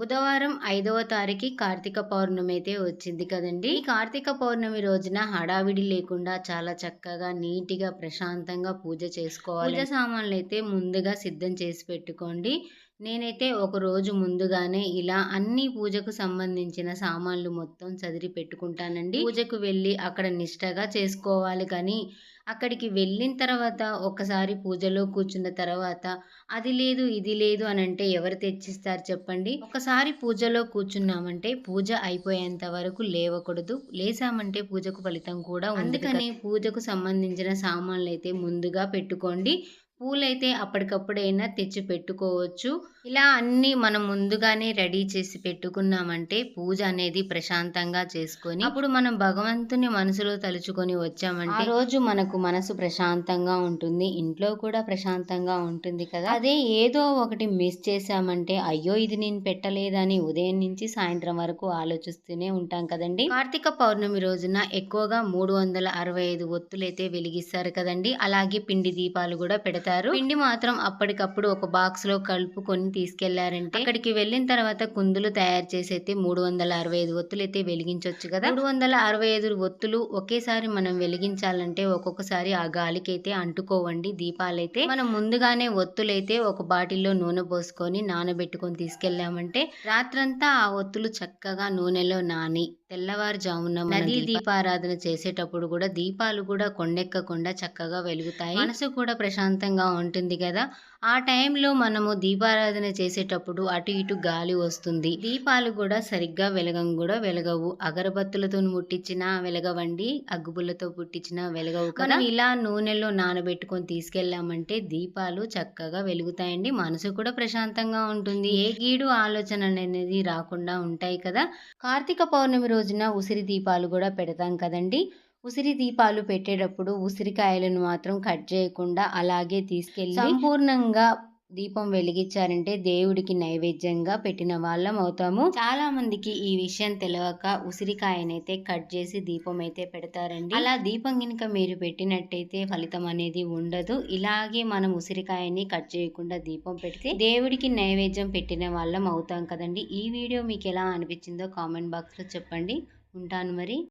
బుధవారం ఐదవ తారీఖు కార్తీక పౌర్ణమి అయితే వచ్చింది కదండి. ఈ కార్తీక పౌర్ణమి రోజున హడావిడి లేకుండా చాలా చక్కగా నీట్గా ప్రశాంతంగా పూజ చేసుకోవాలి. పూజ సామాన్లు అయితే ముందుగా సిద్ధం చేసి పెట్టుకోండి. నేనైతే ఒక రోజు ముందుగానే ఇలా అన్ని పూజకు సంబంధించిన సామాన్లు మొత్తం చదిరి పెట్టుకుంటానండి. పూజకు వెళ్ళి అక్కడ నిష్టగా చేసుకోవాలి కానీ అక్కడికి వెళ్ళిన తర్వాత ఒకసారి పూజలో కూర్చున్న తర్వాత అది లేదు ఇది లేదు అని అంటే ఎవరు తెచ్చిస్తారు చెప్పండి? ఒకసారి పూజలో కూర్చున్నామంటే పూజ అయిపోయేంత వరకు లేవకూడదు. లేసామంటే పూజకు ఫలితం కూడా అందుకని పూజకు సంబంధించిన సామాన్లు అయితే ముందుగా పెట్టుకోండి. పూలైతే అప్పటికప్పుడైనా తెచ్చి పెట్టుకోవచ్చు. ఇలా అన్ని మనం ముందుగానే రెడీ చేసి పెట్టుకున్నామంటే పూజ అనేది ప్రశాంతంగా చేసుకొని అప్పుడు మనం భగవంతుని మనసులో తలుచుకొని వచ్చామంటే ఆ రోజు మనకు మనసు ప్రశాంతంగా ఉంటుంది ఇంట్లో కూడా ప్రశాంతంగా ఉంటుంది కదా. అదే ఏదో ఒకటి మిస్ చేసామంటే అయ్యో ఇది నేను పెట్టలేదని ఉదయం నుంచి సాయంత్రం వరకు ఆలోచిస్తూనే ఉంటాం కదండి. కార్తీక పౌర్ణమి రోజున ఎక్కువగా మూడు వందల అరవై ఐదు ఒత్తులైతే వెలిగిస్తారు కదండి. అలాగే పిండి దీపాలు కూడా పెడతారు. పిండి మాత్రం అప్పటికప్పుడు ఒక బాక్స్లో కలుపుకొని తీసుకెళ్ళారంటే అక్కడికి వెళ్ళిన తర్వాత కుందులు తయారు చేసి అయితే మూడు వందల అరవై ఐదు ఒత్తులు అయితే వెలిగించవచ్చు కదా. మూడు వందల అరవై ఐదు ఒత్తులు ఒకేసారి మనం వెలిగించాలంటే ఒక్కొక్కసారి ఆ గాలికి అయితే అంటుకోవండి. దీపాలైతే మనం ముందుగానే ఒత్తులైతే ఒక బాటిల్లో నూనె పోసుకొని నానబెట్టుకొని తీసుకెళ్ళామంటే రాత్రంతా ఆ ఒత్తులు చక్కగా నూనెలో నాని తెల్లవారుజామున నదీ దీపారాధన చేసేటప్పుడు కూడా దీపాలు కూడా కొండెక్కకుండా చక్కగా వెలుగుతాయి. మనసు కూడా ప్రశాంతంగా ఉంటుంది కదా? ఆ టైంలో మనము దీపారాధన చేసేటప్పుడు అటు ఇటు గాలి వస్తుంది. దీపాలు కూడా సరిగ్గా వెలగం కూడా వెలగవు. అగరబత్తులతో ముట్టించిన వెలగవండి. అగ్గుబుల్లతో పుట్టించిన వెలగవు కదా? ఇలా నూనెలో నానబెట్టుకొని తీసుకెళ్ళామంటే దీపాలు చక్కగా వెలుగుతాయండి. మనసు కూడా ప్రశాంతంగా ఉంటుంది. ఏ గీడు ఆలోచన అనేది రాకుండా ఉంటాయి కదా? కార్తీక పౌర్ణమి రోజున ఉసిరి దీపాలు కూడా పెడతాం కదండి. ఉసిరి దీపాలు పెట్టేటప్పుడు ఉసిరికాయలను మాత్రం కట్ చేయకుండా అలాగే తీసుకెళ్ళి సంపూర్ణంగా దీపం వెలిగించారంటే దేవుడికి నైవేద్యంగా పెట్టిన వాళ్ళం అవుతాము. చాలా మందికి ఈ విషయం తెలియక ఉసిరికాయనైతే కట్ చేసి దీపం అయితే పెడతారండి. అలా దీపం కనుక మీరు పెట్టినట్టయితే ఫలితం అనేది ఉండదు. ఇలాగే మనం ఉసిరికాయని కట్ చేయకుండా దీపం పెడితే దేవుడికి నైవేద్యం పెట్టిన వాళ్ళం అవుతాం కదండి. ఈ వీడియో మీకు ఎలా అనిపించిందో కామెంట్ బాక్స్లో చెప్పండి. ఉంటాను మరి.